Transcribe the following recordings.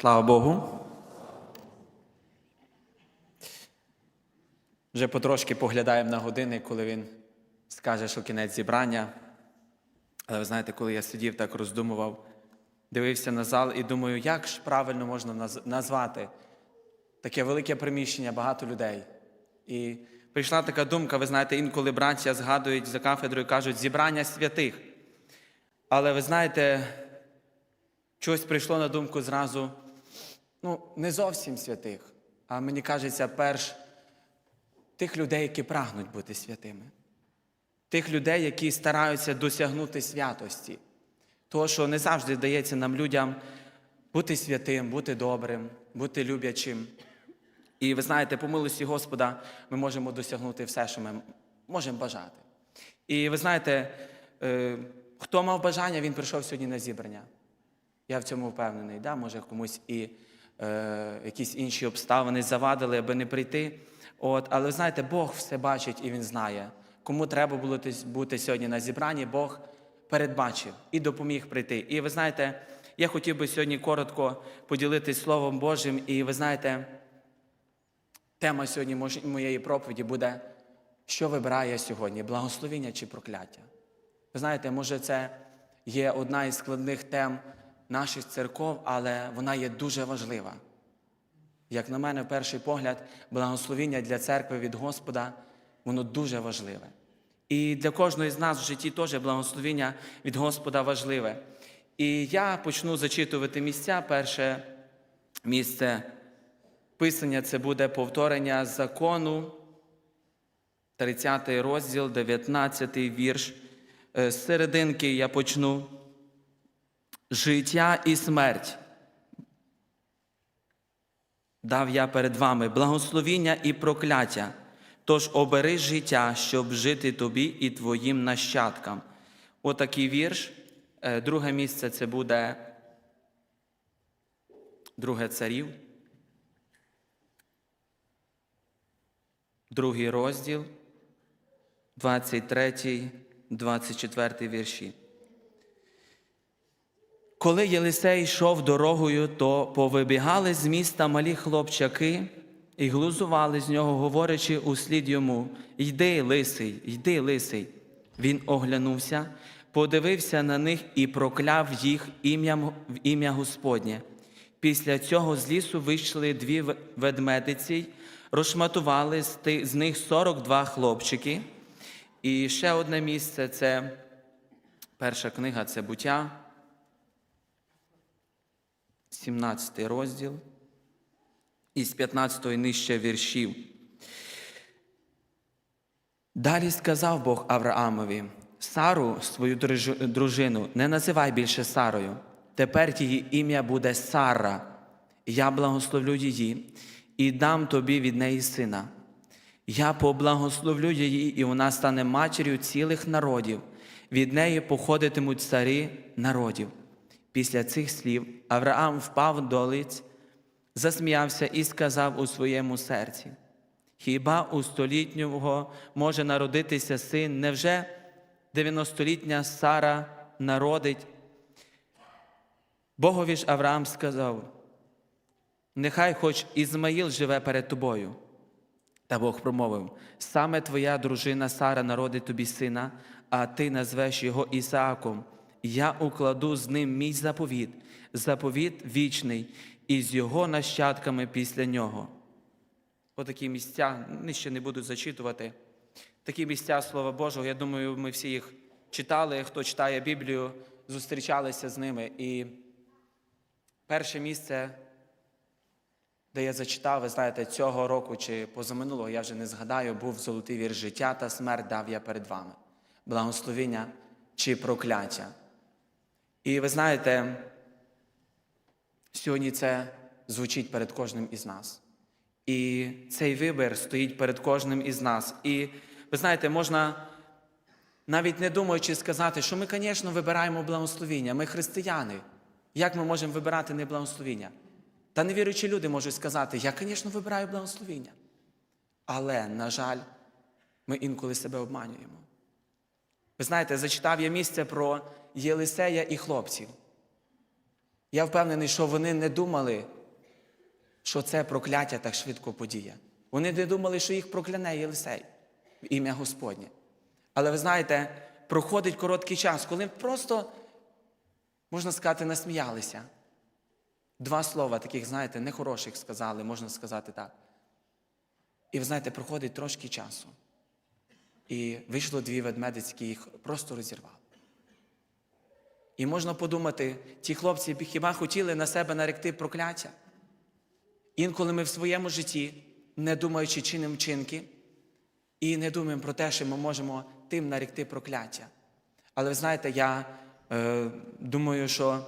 Слава Богу. Вже потрошки поглядаємо на години, коли він скаже, що кінець зібрання. Але ви знаєте, коли я сидів так роздумував, дивився на зал і думаю, як ж правильно можна назвати таке велике приміщення, багато людей. І прийшла така думка, ви знаєте, інколи браття згадують за кафедрою, кажуть, зібрання святих. Але ви знаєте, щось прийшло на думку зразу, ну, не зовсім святих, а мені кажеться, перш тих людей, які прагнуть бути святими, тих людей, які стараються досягнути святості. Того, що не завжди дається нам людям бути святим, бути добрим, бути люблячим. І ви знаєте, по милості Господа ми можемо досягнути все, що ми можемо бажати. І ви знаєте, е, хто мав бажання, він прийшов сьогодні на зібрання. Я в цьому впевнений. Да? Може, комусь і е, якісь інші обставини завадили, аби не прийти. От, але ви знаєте, Бог все бачить і Він знає. Кому треба було бути сьогодні на зібранні, Бог передбачив і допоміг прийти. І ви знаєте, я хотів би сьогодні коротко поділитись Словом Божим. І ви знаєте, тема сьогодні моєї проповіді буде, що вибирає сьогодні, благословіння чи прокляття. Ви знаєте, може, це є одна із складних тем наших церков, але вона є дуже важлива. Як на мене, в перший погляд, благословіння для церкви від Господа, воно дуже важливе. І для кожного з нас в житті теж благословіння від Господа важливе. І я почну зачитувати місця. Перше місце писання це буде повторення закону, 30 розділ, 19 вірш. Е, З серединки я почну. Життя і смерть. Дав я перед вами благословіння і прокляття. Тож обери життя, щоб жити тобі і твоїм нащадкам. Отакий вірш. Е, Друге місце це буде друге царів. Другий розділ, 23, 24 вірші. Коли Єлисей йшов дорогою, то повибігали з міста малі хлопчаки і глузували з нього, говорячи услід йому: Йди, лисий, йди, лисий. Він оглянувся, подивився на них і прокляв їх ім'ям ім'я Господнє. Після цього з лісу вийшли дві ведмедиці, розшматували з них 42 хлопчики. І ще одне місце це перша книга це буття. 17 розділ із 15 нижче віршів. Далі сказав Бог Авраамові: Сару, свою дружину, не називай більше Сарою. Тепер її ім'я буде Сара. Я благословлю її і дам тобі від неї сина. Я поблагословлю її, і вона стане матір'ю цілих народів. Від неї походитимуть царі народів. Після цих слів Авраам впав до лиць, засміявся і сказав у своєму серці: Хіба у столітнього може народитися син? Невже 90-літня Сара народить? Богові ж Авраам сказав: Нехай хоч Ізмаїл живе перед тобою. Та Бог промовив: саме твоя дружина Сара народить тобі сина, а ти назвеш його Ісааком. Я укладу з ним мій заповіт, заповіт вічний, і з його нащадками після нього. Отакі місця, нижче не буду зачитувати. Такі місця Слова Божого, я думаю, ми всі їх читали. Хто читає Біблію, зустрічалися з ними. І перше місце де я зачитав, ви знаєте, цього року чи позаминулого, я вже не згадаю, був золотий вір життя та смерть дав я перед вами. Благословіння чи прокляття. І ви знаєте, сьогодні це звучить перед кожним із нас. І цей вибір стоїть перед кожним із нас. І ви знаєте, можна навіть не думаючи сказати, що ми, звісно, вибираємо благословіння. Ми християни. Як ми можемо вибирати не благословіння? Та невіруючі люди можуть сказати, я, звісно, вибираю благословіння. Але, на жаль, ми інколи себе обманюємо. Ви знаєте, зачитав я місце про Єлисея і хлопців. Я впевнений, що вони не думали, що це прокляття так швидко подіє. Вони не думали, що їх прокляне Єлисей в ім'я Господнє. Але ви знаєте, проходить короткий час, коли просто, можна сказати, насміялися. Два слова таких, знаєте, нехороших сказали, можна сказати так. І ви знаєте, проходить трошки часу. І вийшло дві ведмедицькі, їх просто розірвали. І можна подумати, ті хлопці хіба хотіли на себе наректи прокляття? Інколи ми в своєму житті, не думаючи чином вчинки, і не думаємо про те, що ми можемо тим наректи прокляття. Але ви знаєте, я е, думаю, що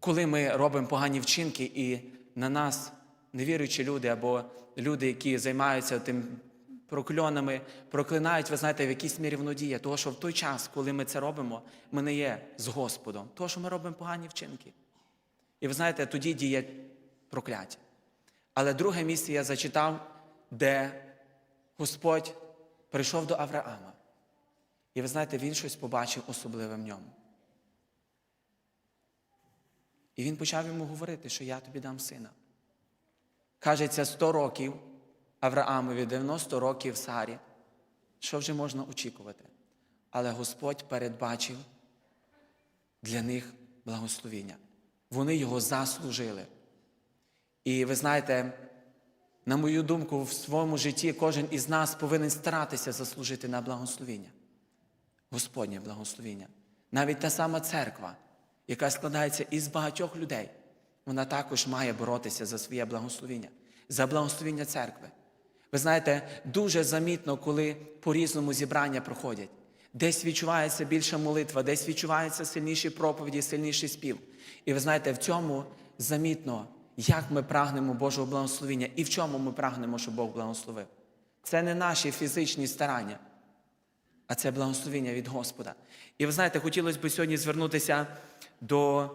коли ми робимо погані вчинки, і на нас невіруючі люди або люди, які займаються тим прокльонами, проклинають, ви знаєте, в якійсь мірі воно. Тому що в той час, коли ми це робимо, ми не є з Господом, тому що ми робимо погані вчинки. І ви знаєте, тоді діє прокляття. Але друге місце я зачитав, де Господь прийшов до Авраама. І ви знаєте, він щось побачив особливе в ньому. І він почав йому говорити, що я тобі дам сина. Кажеться, 100 років Авраамові, 90 років Сарі. Що вже можна очікувати? Але Господь передбачив для них благословіння. Вони його заслужили. І ви знаєте, на мою думку, в своєму житті кожен із нас повинен старатися заслужити на благословіння. Господнє благословіння. Навіть та сама церква, яка складається із багатьох людей, вона також має боротися за своє благословіння, за благословіння церкви. Ви знаєте, дуже замітно, коли по-різному зібрання проходять. Десь відчувається більша молитва, десь відчуваються сильніші проповіді, сильніший спів. І ви знаєте, в цьому замітно, як ми прагнемо Божого благословіння і в чому ми прагнемо, щоб Бог благословив. Це не наші фізичні старання, а це благословіння від Господа. І ви знаєте, хотілося б сьогодні звернутися до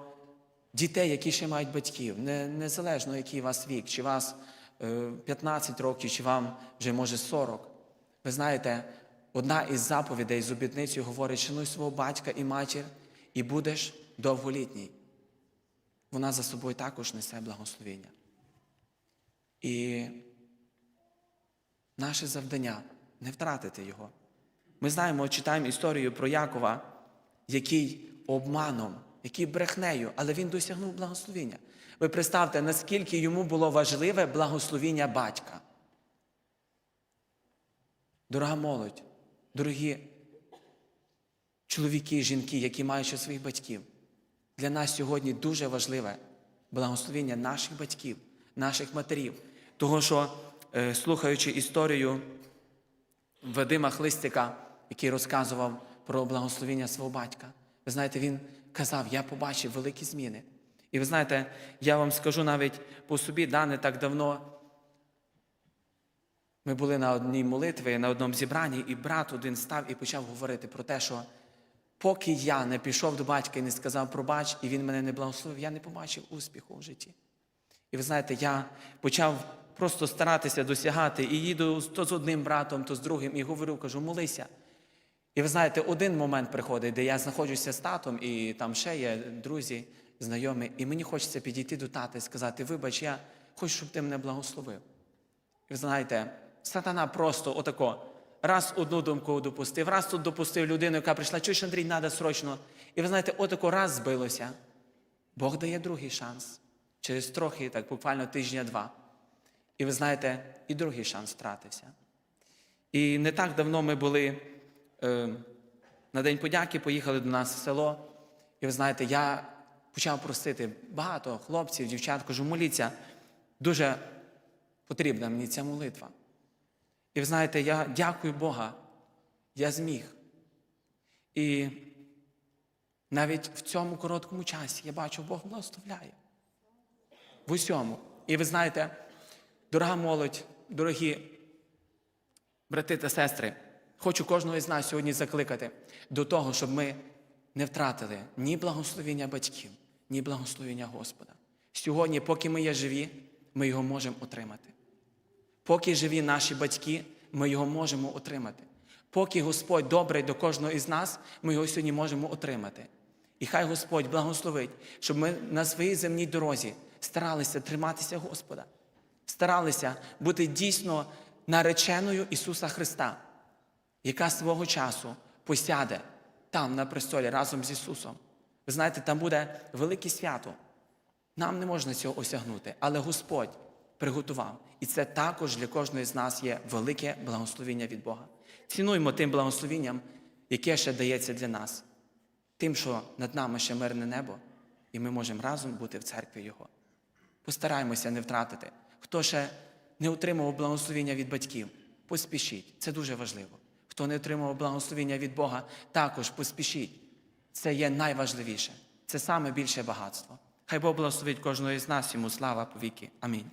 дітей, які ще мають батьків, Не- незалежно, який у вас вік, чи вас 15 років, чи вам вже може 40. Ви знаєте, одна із заповідей з обітницею говорить, шануй свого батька і матір, і будеш довголітній. Вона за собою також несе благословіння. І наше завдання не втратити його. Ми знаємо, читаємо історію про Якова, який обманом, який брехнею, але він досягнув благословіння. Ви представте, наскільки йому було важливе благословіння батька. Дорога молодь, дорогі чоловіки, жінки, які мають ще своїх батьків. Для нас сьогодні дуже важливе благословіння наших батьків, наших матерів. Того, що, е, слухаючи історію Вадима Хлистика, який розказував про благословіння свого батька, ви знаєте, він казав: Я побачив великі зміни. І ви знаєте, я вам скажу навіть по собі, да, не так давно. Ми були на одній молитві, на одному зібранні, і брат один став і почав говорити про те, що поки я не пішов до батька і не сказав пробач, і він мене не благословив, я не побачив успіху в житті. І ви знаєте, я почав просто старатися досягати і їду то з одним братом, то з другим, і говорю, кажу, молися. І ви знаєте, один момент приходить, де я знаходжуся з татом, і там ще є друзі, знайомі, і мені хочеться підійти до тата і сказати: вибач, я хочу, щоб ти мене благословив. І ви знаєте, сатана просто отако. Раз одну думку допустив, раз тут допустив людину, яка прийшла, чуєш, Андрій, треба срочно. І ви знаєте, отако раз збилося. Бог дає другий шанс. Через трохи, так буквально тижня-два. І ви знаєте, і другий шанс втратився. І не так давно ми були е, на День подяки, поїхали до нас в село. І ви знаєте, я почав просити багато хлопців, дівчат, кажу, моліться, дуже потрібна мені ця молитва. І ви знаєте, я дякую Бога, я зміг. І навіть в цьому короткому часі я бачу, Бог благословляє. В усьому. І ви знаєте, дорога молодь, дорогі брати та сестри, хочу кожного із нас сьогодні закликати до того, щоб ми не втратили ні благословення батьків, ні благословення Господа. Сьогодні, поки ми є живі, ми його можемо отримати. Поки живі наші батьки, ми його можемо отримати. Поки Господь добрий до кожного із нас, ми його сьогодні можемо отримати. І хай Господь благословить, щоб ми на своїй земній дорозі старалися триматися Господа, старалися бути дійсно нареченою Ісуса Христа, яка свого часу посяде там на престолі разом з Ісусом. Ви знаєте, там буде велике свято. Нам не можна цього осягнути, але Господь приготував. І це також для кожної з нас є велике благословіння від Бога. Цінуємо тим благословінням, яке ще дається для нас, тим, що над нами ще мирне небо, і ми можемо разом бути в церкві Його. Постараємося не втратити. Хто ще не отримав благословіння від батьків, поспішіть. Це дуже важливо. Хто не отримав благословіння від Бога, також поспішіть. Це є найважливіше. Це саме більше багатство. Хай Бог благословить кожного із нас, йому слава повіки. Амінь.